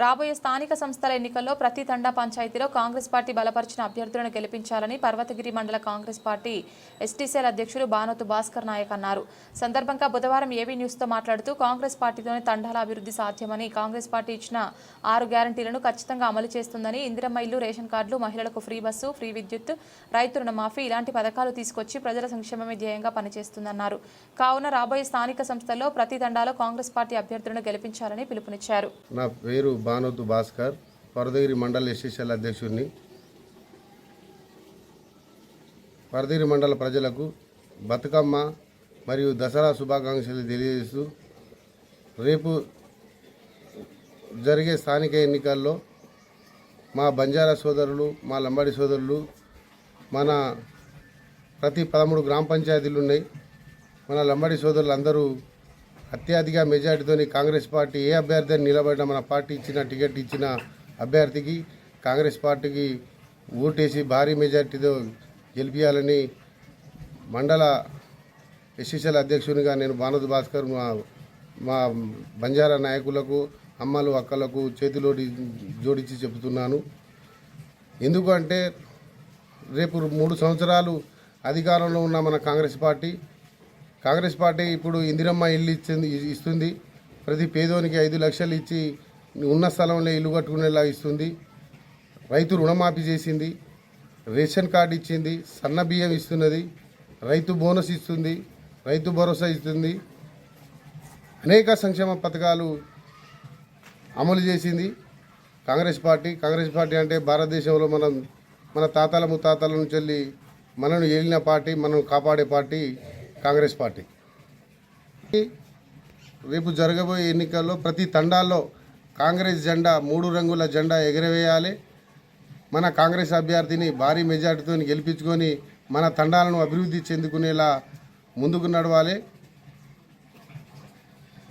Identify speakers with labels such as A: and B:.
A: రాబోయే స్థానిక సంస్థల ఎన్నికల్లో ప్రతి తండా పంచాయతీలో కాంగ్రెస్ పార్టీ బలపరిచిన అభ్యర్థులను గెలిపించాలని పర్వతగిరి మండల కాంగ్రెస్ పార్టీ ఎస్టీసీఎల్ అధ్యక్షులు బానోతు భాస్కర్ నాయక్ అన్నారు. సందర్భంగా బుధవారం ఏవీ న్యూస్తో మాట్లాడుతూ కాంగ్రెస్ పార్టీతోనే తండాల అభివృద్ధి సాధ్యమని కాంగ్రెస్ పార్టీ ఇచ్చిన ఆరు గ్యారంటీలను ఖచ్చితంగా అమలు చేస్తుందని ఇందిరమ్మ ఇల్లు రేషన్ కార్డులు మహిళలకు ఫ్రీ బస్సు ఫ్రీ విద్యుత్ రైతు రుణమాఫీ ఇలాంటి పథకాలు తీసుకొచ్చి ప్రజల సంక్షేమమే ధ్యేయంగా పనిచేస్తుందన్నారు. కావున రాబోయే స్థానిక సంస్థల్లో ప్రతి తండాలో కాంగ్రెస్ పార్టీ అభ్యర్థులను గెలిపించాలని పిలుపునిచ్చారు.
B: నా పేరు బానోతు భాస్కర్ వరదగిరి మండల ఎస్ఎస్ఎల్ అధ్యక్షుడిని. వరదగిరి మండల ప్రజలకు బతుకమ్మ మరియు దసరా శుభాకాంక్షలు తెలియజేస్తూ రేపు జరిగే స్థానిక ఎన్నికల్లో మా బంజారా సోదరులు మా లంబాడి సోదరులు మన ప్రతి పదమూడు గ్రామ పంచాయతీలు ఉన్నాయి. మన లంబాడి సోదరులు అందరూ అత్యధిక మెజార్టీతోని కాంగ్రెస్ పార్టీ ఏ అభ్యర్థి అని మన పార్టీ ఇచ్చిన టికెట్ ఇచ్చిన అభ్యర్థికి కాంగ్రెస్ పార్టీకి ఓటేసి భారీ మెజార్టీతో గెలిపించాలని మండల ఎస్సీసీల అధ్యక్షునిగా నేను భానద్ భాస్కర్ మా మా బంజారా నాయకులకు అమ్మలు అక్కలకు చేతిలో జోడించి చెబుతున్నాను. ఎందుకంటే రేపు మూడు సంవత్సరాలు అధికారంలో ఉన్న మన కాంగ్రెస్ పార్టీ కాంగ్రెస్ పార్టీ ఇప్పుడు ఇందిరమ్మ ఇల్లు ఇచ్చింది ఇస్తుంది. ప్రతి పేదోనికి ఐదు లక్షలు ఇచ్చి ఉన్న స్థలంలో ఇల్లు కట్టుకునేలా ఇస్తుంది. రైతు రుణమాఫీ చేసింది. రేషన్ కార్డు ఇచ్చింది. సన్న బియ్యం ఇస్తున్నది. రైతు బోనస్ ఇస్తుంది. రైతు భరోసా ఇస్తుంది. అనేక సంక్షేమ పథకాలు అమలు చేసింది కాంగ్రెస్ పార్టీ. కాంగ్రెస్ పార్టీ అంటే భారతదేశంలో మనం మన తాతల ముత్తాతల నుంచి వెళ్ళి మనను ఏలిన పార్టీ మనం కాపాడే పార్టీ. కాంగ్రెస్ పార్టీ. రేపు జరగబోయే ఎన్నికల్లో ప్రతి తండాల్లో కాంగ్రెస్ జెండా మూడు రంగుల జెండా ఎగరవేయాలి. మన కాంగ్రెస్ అభ్యర్థిని భారీ మెజార్టీతో గెలిపించుకొని మన తండాలను అభివృద్ధి చెందుకునేలా ముందుకు నడవాలి.